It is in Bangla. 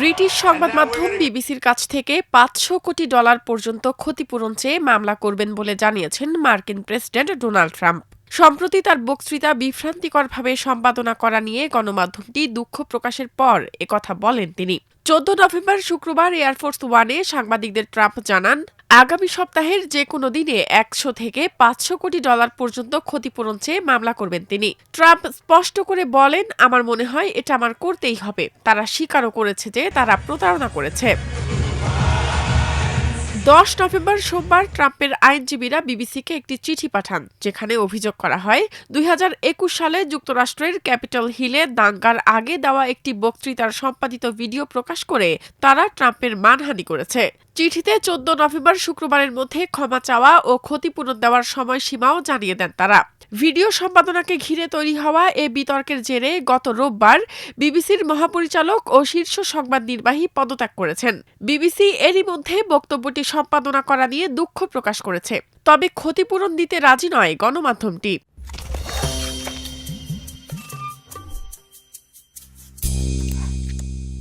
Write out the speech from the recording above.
ব্রিটিশ সংবাদ মাধ্যম বিবিসির কাছ থেকে পাঁচশো কোটি ডলার পর্যন্ত ক্ষতিপূরণ চেয়ে মামলা করবেন বলে জানিয়েছেন মার্কিন প্রেসিডেন্ট ডোনাল্ড ট্রাম্প। সম্প্রতি তার বক্তৃতা বিভ্রান্তিকরভাবে সম্পাদনা করা নিয়ে গণমাধ্যমটি দুঃখ প্রকাশের পর একথা বলেন তিনি। চোদ্দ নভেম্বর শুক্রবার এয়ারফোর্স ওয়ানে সাংবাদিকদের ট্রাম্প জানান আগামী সপ্তাহের যে কোনো দিনে একশো থেকে পাঁচশো কোটি ডলার পর্যন্ত ক্ষতিপূরণ চেয়ে মামলা করবেন তিনি। ট্রাম্প স্পষ্ট করে বলেন, আমার মনে হয় এটা আমার করতেই হবে। তারা স্বীকারও করেছে যে তারা প্রতারণা করেছে। দশ নভেম্বর সোমবার ট্রাম্পের আইনজীবীরা বিবিসিকে একটি চিঠি পাঠান, যেখানে অভিযোগ করা হয়, দুই হাজার একুশ সালে যুক্তরাষ্ট্রের ক্যাপিটাল হিলে দাঙ্গার আগে দেওয়া একটি বক্তৃতার সম্পাদিত ভিডিও প্রকাশ করে তারা ট্রাম্পের মানহানি করেছে। চিঠিতে চোদ্দ নভেম্বর শুক্রবারের মধ্যে ক্ষমা চাওয়া ও ক্ষতিপূরণ দেওয়ার সময়সীমাও জানিয়ে দেন তারা। ভিডিও সম্পাদনাকে ঘিরে তৈরি হওয়া এ বিতর্কের জেরে গত রোববার বিবিসির মহাপরিচালক ও শীর্ষ সংবাদ নির্বাহী পদত্যাগ করেছেন। বিবিসি এরই মধ্যে বক্তব্যটি সম্পাদনা করা নিয়ে দুঃখ প্রকাশ করেছে। তবে ক্ষতিপূরণ দিতে রাজি নয় গণমাধ্যমটি।